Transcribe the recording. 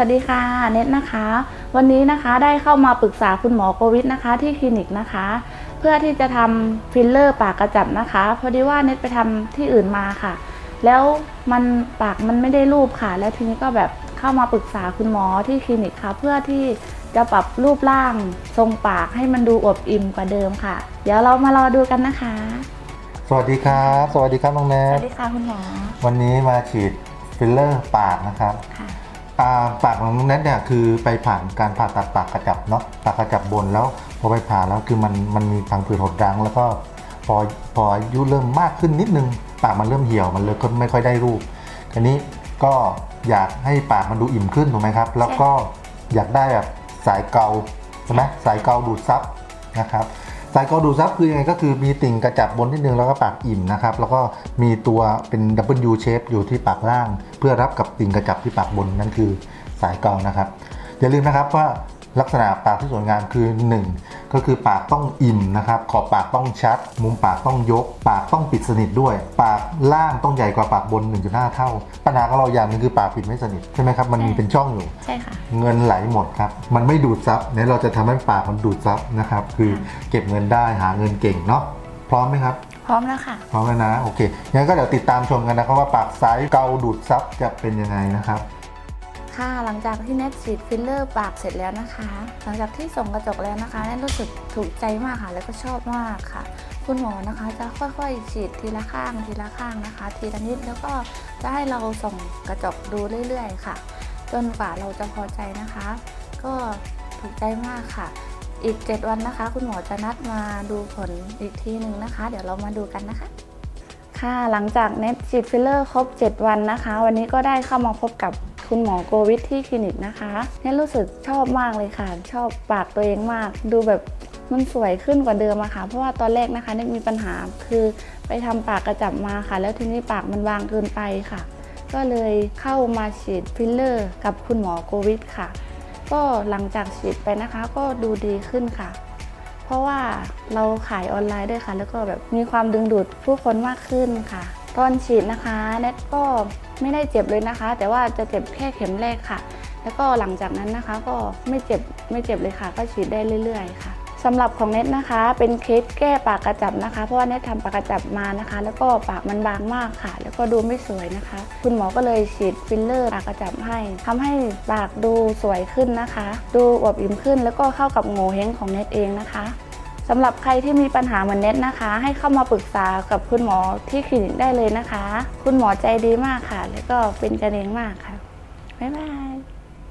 วัสดีค่ะเน็ตนะคะ วันนี้นะคะได้เข้ามาปรึกษาคุณหมอโควิดนะคะ ที่คลินิกนะคะ เพื่อที่จะทำฟิลเลอร์ปากกระจับนะคะพอดีว่าเน็ตไปทำที่อื่นมาค่ะ แล้วมันปากมันไม่ได้รูปค่ะ แล้วทีนี้ก็แบบเข้ามาปรึกษาคุณหมอที่คลินิกค่ะ เพื่อที่จะปรับรูปร่างทรงปากให้มันดูอวบอิ่มกว่าเดิมค่ะ เดี๋ยวเรามารอดูกันนะคะ สวัสดีครับ สวัสดีครับน้องแนสทวัสดีค่ะคุณหมอวันนี้มาฉีดฟิลเลอร์ปากนะครับ ค่ะอ่าปากของน้องแนทเนี่ยคือไปผ่านการผ่าตัดปากกระจับเนาะปากกระจับบนแล้วพอไปผ่าแล้วคือมันมันมีทางผืดหดดัง แล้วก็พอพออายุเริ่มมากขึ้นนิดนึง ปากมันเริ่มเหี่ยวมันเลยก็ไม่ค่อยได้รูปทีนี้ก็อยากให้ปากมันดูอิ่มขึ้นถูกไหมครับ แล้วก็อยากได้แบบสายเกาใช่ไหมสายเกาดูดซับนะครับ สายเกาดูซับคือยังไงก็คือมีติ่งกระจับบนนิดนึงแล้วก็ปากอิ่มนะครับ แล้วก็มีตัวเป็น W shape อยู่ที่ปากล่าง เพื่อรับกับติ่งกระจับที่ปากบนนั่นคือสายเกานะครับ อย่าลืมนะครับว่าลักษณะปากที่สวยงามคือ 1 ก็คือปากต้องอิ่มนะครับ ขอบปากต้องชัด มุมปากต้องยก ปากต้องปิดสนิทด้วย ปากล่างต้องใหญ่กว่าปากบน 1.5 เท่า ปัญหาของเราอย่างหนึงคือปากปิดไม่สนิทใช่ไหมครับ มันมีเป็นช่องอยู่ ใช่ค่ะ เงินไหลหมดครับ มันไม่ดูดซับเนี่ยเราจะทำให้ปากมันดูดซับนะครับ คือเก็บเงินได้หาเงินเก่งเนาะ พร้อมไหมครับพร้อมแล้วค่ะ พร้อมแล้วนะ โอเค งั้นก็เดี๋ยวติดตามชมกันนะครับว่าปากซ้ายเกาดูดซับจะเป็นยังไงนะครับ ค่ะหลังจากที่เน็ตฉีดฟิลเลอร์ปากเสร็จแล้วนะคะ หลังจากที่ส่องกระจกแล้วนะคะเน็ตรู้สึกถูกใจมากค่ะ แล้วก็ชอบมากค่ะ คุณหมอนะคะจะค่อยๆฉีดทีละข้างทีละข้างนะคะ ทีละนิดแล้วก็จะให้เราส่องกระจกดูเรื่อยๆ ค่ะ จนกว่าเราจะพอใจนะคะ ก็ถูกใจมากค่ะ อีก 7 วันนะคะ คุณหมอจะนัดมาดูผลอีกทีหนึ่งนะคะ เดี๋ยวเรามาดูกันนะคะค่ะหลังจากเน็ตฉีดฟิลเลอร์ครบ 7 วันนะคะ วันนี้ก็ได้เข้ามาพบกับ คุณหมอโกวิทที่คลินิกนะคะเน็ตรู้สึกชอบมากเลยค่ะ ชอบปากตัวเองมาก ดูแบบมันสวยขึ้นกว่าเดิมอะค่ะ เพราะว่าตอนแรกนะคะเน็ตมีปัญหาคือไปทำปากกระจับมาค่ะ แล้วทีนี้ปากมันบางเกินไปค่ะ ก็เลยเข้ามาฉีดฟิลเลอร์ กับคุณหมอโกวิทค่ะ ก็หลังจากฉีดไปนะคะก็ดูดีขึ้นค่ะ เพราะว่าเราขายออนไลน์ด้วยค่ะ แล้วก็แบบมีความดึงดูดผู้คนมากขึ้นค่ะ ตอนฉีดนะคะเน็ตก็ไม่ได้เจ็บเลยนะคะ แต่ว่าจะเจ็บแค่เข็มแรกค่ะ แล้วก็หลังจากนั้นนะคะก็ไม่เจ็บไม่เจ็บเลยค่ะ ก็ฉีดได้เรื่อย ๆ ค่ะสำหรับของเน็ตนะคะ เป็นเคสแก้ปากกระจับนะคะ เพราะว่าเน็ตทำปากกระจับมานะคะ แล้วก็ปากมันบางมากค่ะ แล้วก็ดูไม่สวยนะคะ คุณหมอก็เลยฉีดฟิลเลอร์ปากกระจับให้ทำให้ปากดูสวยขึ้นนะคะ ดูอวบอิ่มขึ้น แล้วก็เข้ากับโงเห้งของเน็ตเองนะคะ สำหรับใครที่มีปัญหาเหมือนเน็ตนะคะ ให้เข้ามาปรึกษากับคุณหมอที่คลินิกได้เลยนะคะ คุณหมอใจดีมากค่ะ แล้วก็เป็นกันเองมากค่ะ บ๊ายบาย